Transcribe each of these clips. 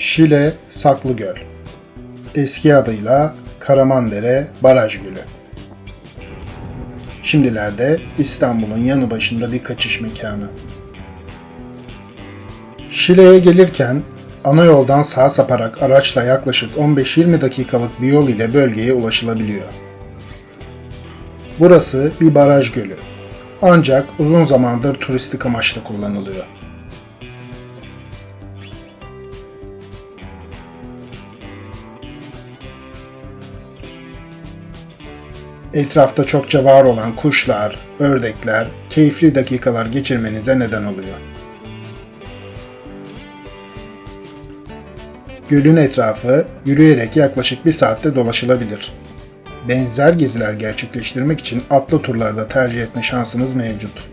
Şile Saklıgöl Eski adıyla Karamandere Baraj Gölü Şimdilerde İstanbul'un yanı başında bir kaçış mekanı. Şile'ye gelirken ana yoldan sağa saparak araçla yaklaşık 15-20 dakikalık bir yol ile bölgeye ulaşılabiliyor. Burası bir baraj gölü. Ancak uzun zamandır turistik amaçla kullanılıyor. Etrafta çokça var olan kuşlar, ördekler keyifli dakikalar geçirmenize neden oluyor. Gölün etrafı yürüyerek yaklaşık bir saatte dolaşılabilir. Benzer geziler gerçekleştirmek için atlı turlarda tercih etme şansınız mevcut.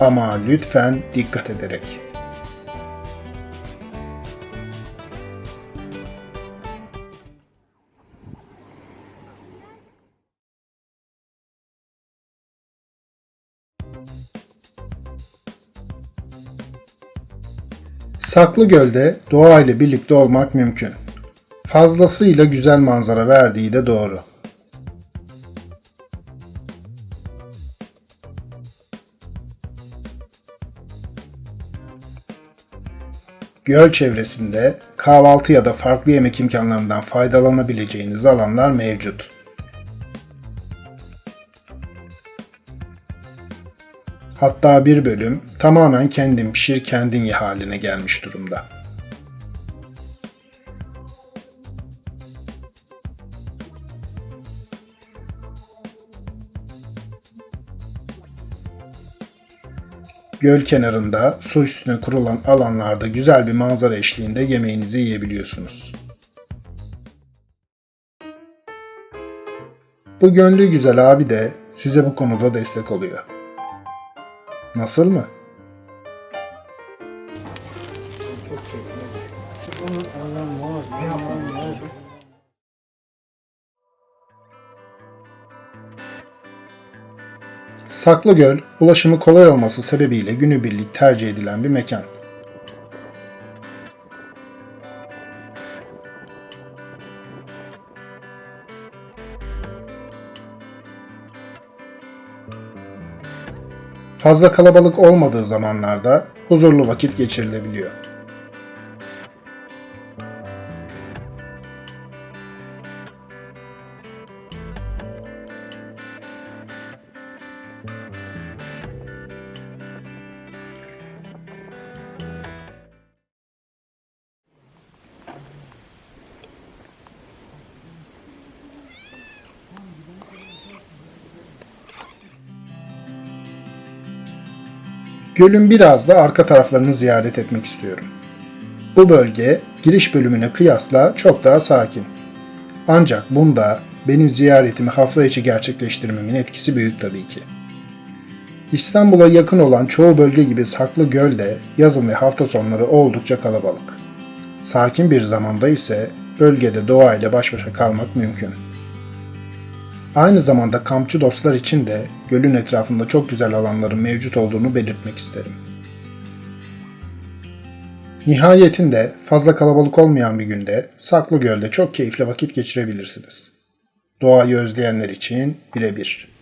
Ama lütfen dikkat ederek. Saklı Göl'de doğayla birlikte olmak mümkün. Fazlasıyla güzel manzara verdiği de doğru. Göl çevresinde kahvaltı ya da farklı yemek imkanlarından faydalanabileceğiniz alanlar mevcut. Hatta bir bölüm tamamen kendin pişir kendin ye haline gelmiş durumda. Göl kenarında su üstüne kurulan alanlarda güzel bir manzara eşliğinde yemeğinizi yiyebiliyorsunuz. Bu gönlü güzel abi de size bu konuda destek oluyor. Nasıl mı? Saklıgöl, ulaşımı kolay olması sebebiyle günübirlik tercih edilen bir mekan. Fazla kalabalık olmadığı zamanlarda huzurlu vakit geçirilebiliyor. Gölün biraz da arka taraflarını ziyaret etmek istiyorum. Bu bölge giriş bölümüne kıyasla çok daha sakin. Ancak bunda benim ziyaretimi hafta içi gerçekleştirmemin etkisi büyük tabii ki. İstanbul'a yakın olan çoğu bölge gibi Saklı Göl de yazın ve hafta sonları oldukça kalabalık. Sakin bir zamanda ise bölgede doğayla baş başa kalmak mümkün. Aynı zamanda kampçı dostlar için de gölün etrafında çok güzel alanların mevcut olduğunu belirtmek isterim. Nihayetinde fazla kalabalık olmayan bir günde Saklı Göl'de çok keyifli vakit geçirebilirsiniz. Doğayı özleyenler için birebir.